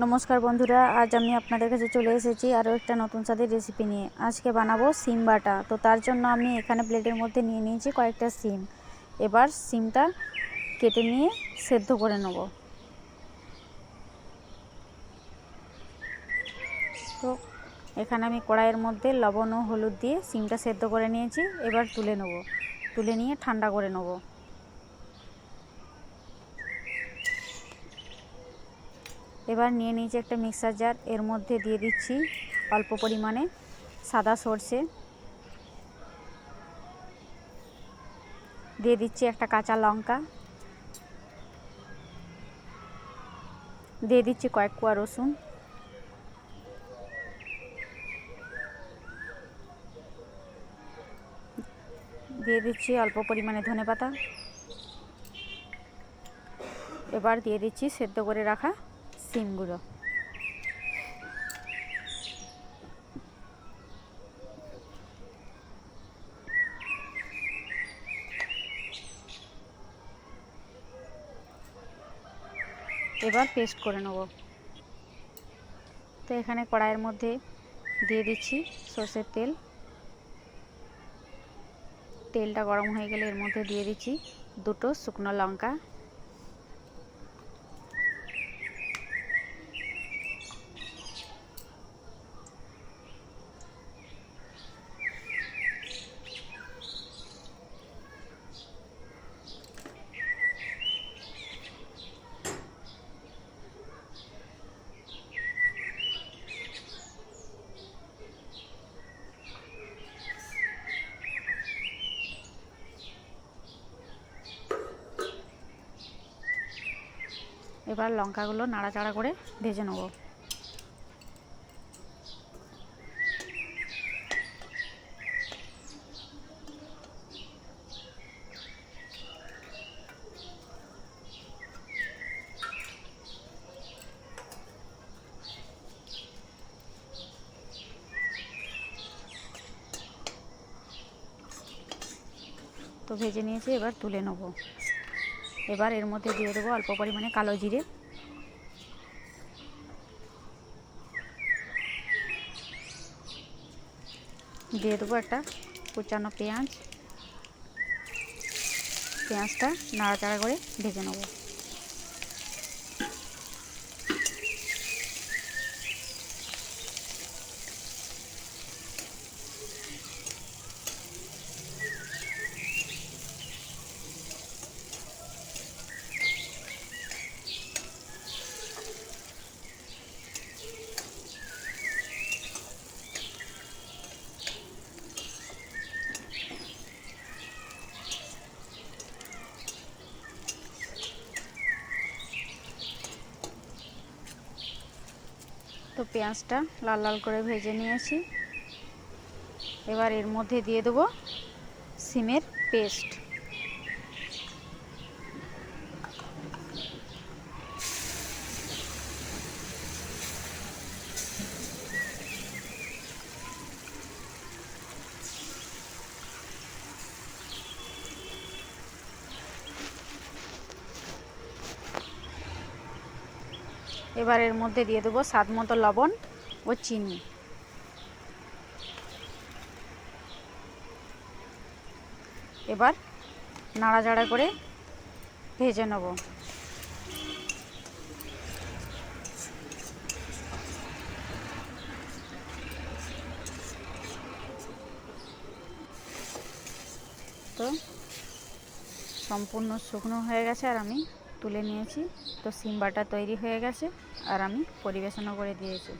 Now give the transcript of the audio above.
নমস্কার বন্ধুরা, আজ আমি আপনাদের কাছে চলে এসেছি আরও একটা নতুন স্বাদের রেসিপি নিয়ে। আজকে বানাবো সিম বাটা। তো তার জন্য আমি এখানে প্লেটের মধ্যে নিয়ে নিয়েছি কয়েকটা সিম। এবার সিমটা কেটে নিয়ে সেদ্ধ করে নেব। তো এখানে আমি কড়াইয়ের মধ্যে লবণ ও হলুদ দিয়ে সিমটা সেদ্ধ করে নিয়েছি। এবার তুলে নেব। তুলে নিয়ে ঠান্ডা করে নেব। এবার নিয়ে নিয়েছি একটা মিক্সার জার এর মধ্যে দিয়ে দিচ্ছি অল্প পরিমাণে সাদা সর্ষে। দিয়ে দিচ্ছি একটা কাঁচা লঙ্কা। দিয়ে দিচ্ছি কয়েক কোয়া রসুন। দিয়ে দিচ্ছি অল্প পরিমাণে ধনে পাতা এবার দিয়ে দিচ্ছি সেদ্ধ করে রাখা সিমগুলো। এবার পেস্ট করে নেব। তো এখানে কড়াইয়ের মধ্যে দিয়ে দিচ্ছি সর্ষের তেল। তেলটা গরম হয়ে গেলে এর মধ্যে দিয়ে দিচ্ছি দুটো শুকনো লঙ্কা। এবার লঙ্কাগুলো নাড়াচাড়া করে ভেজে নেব। তো ভেজে নিয়েছি এবার তুলে নেব। এবার এর মধ্যে দিয়ে দেবো অল্প পরিমাণে কালো জিরে। দিয়ে দেবো একটা কুচানো পেঁয়াজ। পেঁয়াজটা নাড়াচাড়া করে ভেজে নেব। তো পেঁয়াজটা লাল লাল করে ভেজে নিয়েছি। এবার এর মধ্যে দিয়ে দেবো সিমের পেস্ট। এবার এর মধ্যে দিয়ে দেবো স্বাদ মতো লবণ ও চিনি। এবার নাড়াচাড়া করে ভেজে নেব। তো সম্পূর্ণ শুকনো হয়ে গেছে আর আমি তুলে নিয়েছি। তো সিম্বাটা তৈরি হয়ে গেছে আর আমি পরিবেশনও করে দিয়েছি।